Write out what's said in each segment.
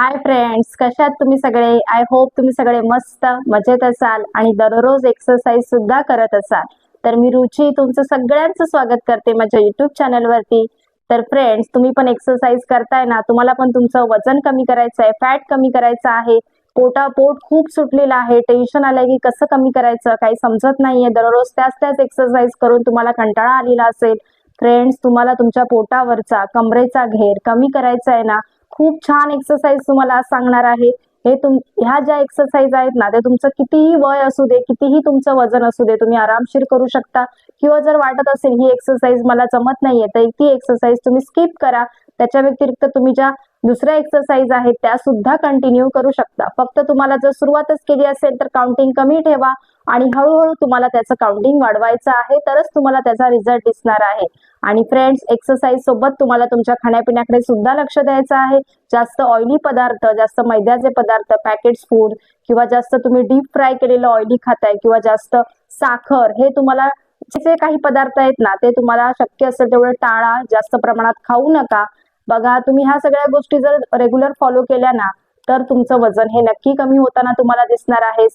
Hi friends कशात तुम्ही सगळे? आय होप तुम्ही सगळे मस्त मजेत असाल आणि दररोज एक्सरसाइज सुद्धा करत असाल. तर मी रुची तुमचं सगळ्यांचं स्वागत करते माझ्या युट्यूब चॅनलवरती तर फ्रेंड्स तुम्ही पण एक्सरसाइज करताय ना? तुम्हाला पण तुमचं वजन कमी करायचं आहे फॅट कमी करायचं आहे. पोटा पोट खूप सुटलेलं आहे. टेन्शन आलंय की कसं कमी करायचं? काही समजत नाहीये. दररोज त्याच त्याच एक्सरसाइज करून तुम्हाला कंटाळा आलेला असेल. फ्रेंड्स तुम्हाला तुमच्या पोटावरचा कमरेचा घेर कमी करायचा आहे ना? खूप छान एक्सरसाइज तुम्हाला आज सांगणार आहे. हे तुम ह्या ज्या एक्सरसाइज आहेत ना ते तुमचं कितीही वय असू दे कितीही तुमचं वजन असू दे तुम्ही आरामशीर करू शकता. किंवा जर वाटत असेल ही एक्सरसाइज मला जमत नाहीये तर ती एक्सरसाइज तुम्ही स्किप करा. त्याच्या व्यतिरिक्त तुम्ही ज्या दुसऱ्या एक्सरसाइज आहेत त्या सुद्धा कंटिन्यू करू शकता. फक्त तुम्हाला जर सुरुवातच केली असेल तर काउंटिंग कमी ठेवा आणि हळूहळू तुम्हाला त्याचं काउंटिंग वाढवायचं आहे तरच तुम्हाला त्याचा रिझल्ट दिसणार आहे. आणि फ्रेंड्स एक्सरसाइज सोबत तुम्हाला तुमच्या खाण्यापिण्याकडे सुद्धा लक्ष द्यायचं आहे. जास्त ऑइली पदार्थ जास्त मैद्याचे पदार्थ पॅकेट्स फूड किंवा जास्त तुम्ही डीप फ्राय केलेलं ऑइली खाताय किंवा जास्त साखर हे तुम्हाला जे काही पदार्थ आहेत ना ते तुम्हाला शक्य असेल तेवढं टाळा जास्त प्रमाणात खाऊ नका. बघा तुम्ही ह्या सगळ्या गोष्टी जर रेग्युलर फॉलो केल्या ना तर तुमचं वजन हे नक्की कमी होताना तुम्हाला दिसणार आहे.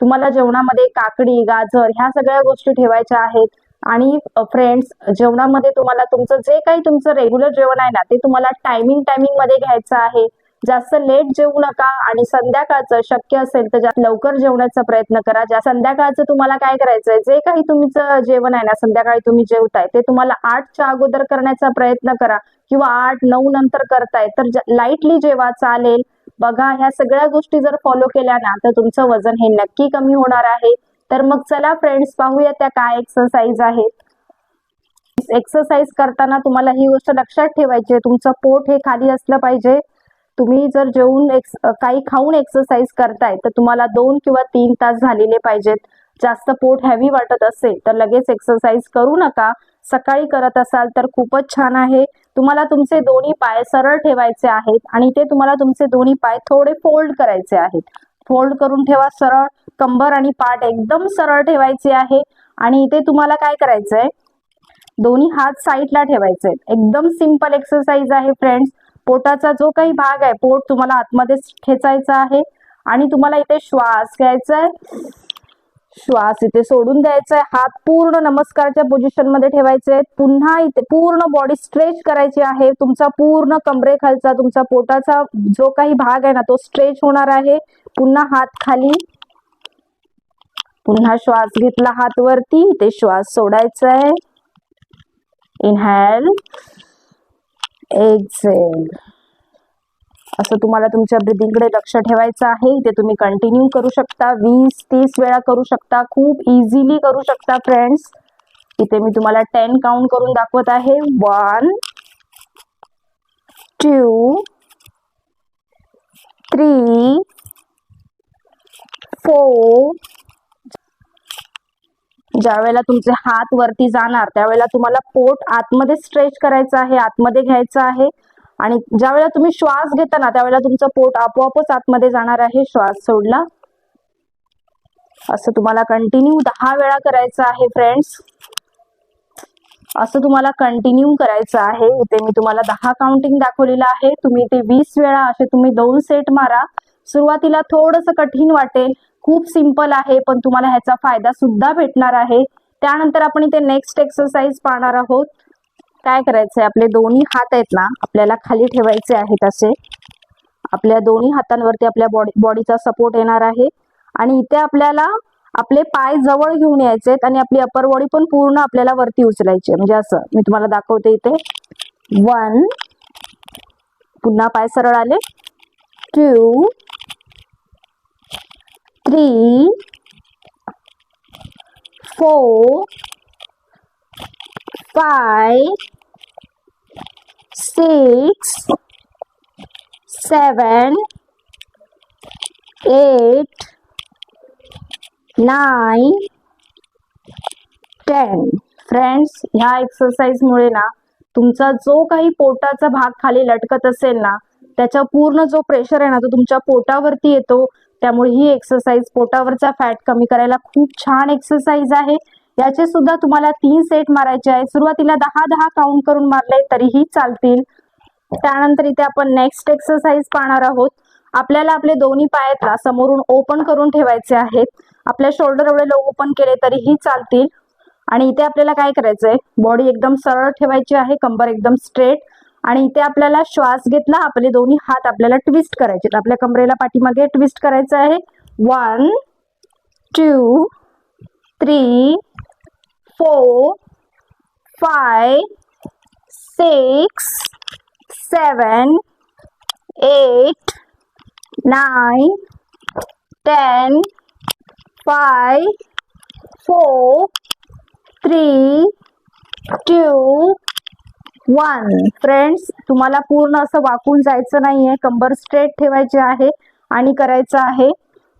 तुम्हाला जेवणामध्ये काकडी गाजर ह्या सगळ्या गोष्टी ठेवायच्या आहेत. आणि फ्रेंड्स जेवणामध्ये तुम्हाला तुमचं जे काही तुमचं रेग्युलर जेवण आहे ना ते तुम्हाला टायमिंग टायमिंगमध्ये घ्यायचं आहे. जास्त लेट जेवू नका आणि संध्याकाळचं शक्य असेल तर जास्त लवकर जेवण्याचा प्रयत्न करा. ज्या संध्याकाळचं तुम्हाला काय करायचंय जे काही तुमचं जेवण आहे ना संध्याकाळी तुम्ही जेवताय ते तुम्हाला आठच्या अगोदर करण्याचा प्रयत्न करा. किंवा आठ नऊ नंतर करताय तर लाईटली जेव्हा चालेल बघा ह्या सगळ्या गोष्टी जर फॉलो केल्या ना तर तुमचं वजन हे नक्की कमी होणार आहे. तर मग चला फ्रेंड्स पाहूया त्या काय एक्सरसाइज आहेत. एक्सरसाइज करताना तुम्हाला ही गोष्ट लक्षात ठेवायची तुमचं पोट हे खाली असलं पाहिजे. तुम्ही जर जेवून एक्स काही खाऊन एक्सरसाइज करताय तर तुम्हाला दोन किंवा तीन तास झालेले पाहिजेत. जास्त पोट हॅवी वाटत असेल तर लगेच एक्सरसाइज करू नका. सकाळी करत असाल तर खूपच छान आहे. तुम्हाला तुमचे दोन्ही पाय सरळ ठेवायचे आहेत आणि ते तुम्हाला तुमचे दोन्ही पाय थोडे फोल्ड करायचे आहेत. फोल्ड करून ठेवा सरळ. कंबर आणि पाठ एकदम सरळ ठेवायचे आहे. आणि इथे तुम्हाला काय करायचंय? दोन्ही हात साईडला ठेवायचे आहेत. एकदम सिंपल एक्सरसाइज आहे फ्रेंड्स पोटाचा जो काही भाग आहे पोट तुम्हाला आतमध्ये खेचायचा आहे. आणि तुम्हाला इथे श्वास घ्यायचा आहे. श्वास इथे सोडून द्यायचा आहे हात पूर्ण नमस्कारच्या पोझिशनमध्ये ठेवायचे आहेत. पुन्हा इथे पूर्ण बॉडी स्ट्रेच करायची आहे. तुमचा पूर्ण कमरेखालचा तुमचा पोटाचा जो काही भाग आहे ना तो स्ट्रेच होणार आहे. पुन्हा हात खाली. पुन्हा श्वास घेतला हात वरती इथे श्वास सोडायचा आहे इनहॅल एक्झेल असं तुम्हाला तुमच्या ब्रिदिंगकडे लक्ष ठेवायचं आहे. इथे तुम्ही कंटिन्यू करू शकता. वीस तीस वेळा करू शकता. खूप इझिली करू शकता फ्रेंड्स इथे मी तुम्हाला टेन काउंट करून दाखवत आहे. वन टू थ्री फोर ज्या वेळेला तुमचे हात वरती जाणार त्यावेळेला तुम्हाला पोट आतमध्ये स्ट्रेच करायचं आहे आतमध्ये घ्यायचं आहे. आणि ज्या वेळेला तुम्ही श्वास घेता ना त्यावेळेला तुमचं पोट आपोआपच आतमध्ये जाणार आहे श्वास सोडला. असं तुम्हाला कंटिन्यू दहा वेळा करायचं आहे फ्रेंड्स असं तुम्हाला कंटिन्यू करायचं आहे. इथे मी तुम्हाला दहा काउंटिंग दाखवलेलं आहे. तुम्ही ते वीस वेळा असे तुम्ही दोन सेट मारा. सुरुवातीला थोडंसं कठीण वाटेल. खूप सिंपल आहे पण तुम्हाला ह्याचा फायदा सुद्धा भेटणार आहे. त्यानंतर आपण इथे नेक्स्ट एक्सरसाइज पाहणार आहोत. काय करायचंय? आपले दोन्ही हात आहेत ना आपल्याला खाली ठेवायचे आहेत असे. आपल्या दोन्ही हातांवरती आपल्या बॉडी बॉडीचा सपोर्ट येणार आहे. आणि इथे आपल्याला आपले पाय जवळ घेऊन यायचे आणि आपली अपर बॉडी पण पूर्ण आपल्याला वरती उचलायची म्हणजे असं मी तुम्हाला दाखवते इथे. वन पुन्हा पाय सरळ आले. Two three four five six seven eight nine ten friends ह्या एक्सरसाइजमुळे ना तुमचा जो काही पोटाचा भाग खाली लटकत असेल ना त्याचा पूर्ण जो प्रेशर आहे ना तो तुमच्या पोटावरती येतो. त्यामुळे ही एक्सरसाइज पोटावरचा फॅट कमी करायला खूप छान एक्सरसाइज आहे. याचे सुद्धा तुम्हाला तीन सेट मारायचे आहे सुरुवातीला दहा दहा काउंट करून मारले तरीही चालतील. त्यानंतर इथे आपण नेक्स्ट एक्सरसाइज पाहणार आहोत. आपल्याला आपले दोन्ही पायातला समोरून ओपन करून ठेवायचे आहेत. आपल्या शोल्डर एवढे लो ओपन केले तरीही चालतील. आणि इथे आपल्याला काय करायचंय? बॉडी एकदम सरळ ठेवायची आहे कंबर एकदम स्ट्रेट आणि इथे आपल्याला श्वास घेतला आपले दोन्ही हात आपल्याला ट्विस्ट करायचे आपल्या कमरेला पाठीमागे ट्विस्ट करायचं आहे. One two three four five six seven eight nine ten five four three two one friends तुम्हाला पूर्ण असं वाकून जायचं नाहीये. कंबर स्ट्रेट ठेवायचे आहे आणि करायचं आहे.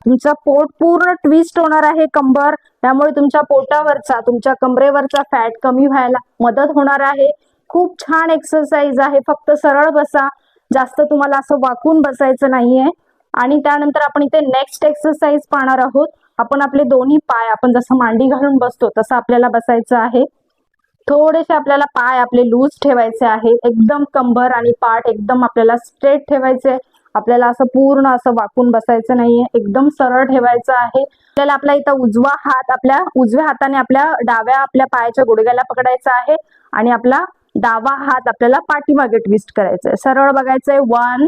तुमचा पोट पूर्ण ट्विस्ट होणार आहे कंबर. त्यामुळे तुमच्या पोटावरचा तुमच्या कमरेवरचा फॅट कमी व्हायला मदत होणार आहे. खूप छान एक्सरसाइज आहे. फक्त सरळ बसा. जास्त तुम्हाला असं वाकून बसायचं नाहीये. आणि त्यानंतर आपण इथे नेक्स्ट एक्सरसाइज पाहणार आहोत. आपण आपले दोन्ही पाय आपण जसं मांडी घालून बसतो तसं आपल्याला बसायचं आहे. थोडेसे आपल्याला पाय आपले लूज ठेवायचे आहेत. एकदम कंबर आणि पाठ एकदम आपल्याला स्ट्रेट ठेवायचे. आपल्याला असं पूर्ण असं वाकून बसायचं नाहीये. एकदम सरळ ठेवायचं आहे. आपल्याला आपला इथं उजवा हात आपल्या उजव्या हाताने आपल्या डाव्या आपल्या पायाच्या गुडघ्याला पकडायचा आहे आणि आपला डावा हात आपल्याला पाठीमागे ट्विस्ट करायचा आहे. सरळ बघायचंय. One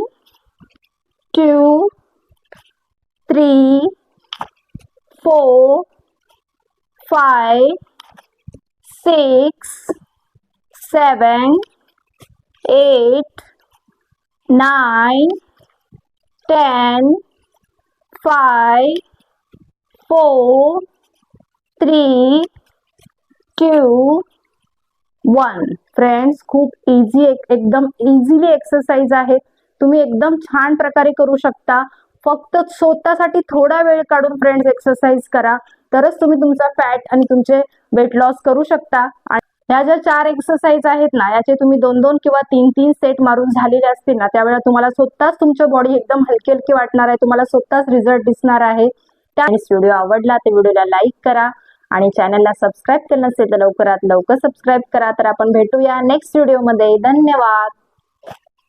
two three four five six seven eight nine ten five four three two one friends खूप इझी एकदम इझिली एक्सरसाइज आहे. तुम्ही एकदम छान प्रकारे करू शकता. फक्त स्वतःसाठी थोडा वेळ काढून फ्रेंड्स एक्सरसाइज करा. तरच तुम्ही तुमचा फॅट आणि तुमचे वेट लॉस करू शकता. आणि ह्या ज्या चार एक्सरसाइज आहेत ना याचे तुम्ही दोन दोन किंवा तीन तीन सेट मारून झालेले असतील ना त्यावेळेला तुम्हाला स्वतःच तुमच्या बॉडी एकदम हलकी हलकी वाटणार आहे. तुम्हाला स्वतःच रिझल्ट दिसणार आहे. त्या व्हिडिओ आवडला तर व्हिडिओला लाईक करा आणि चॅनलला सबस्क्राईब केलं नसेल तर लवकरात लवकर सबस्क्राईब करा. तर आपण भेटूया नेक्स्ट व्हिडिओमध्ये धन्यवाद!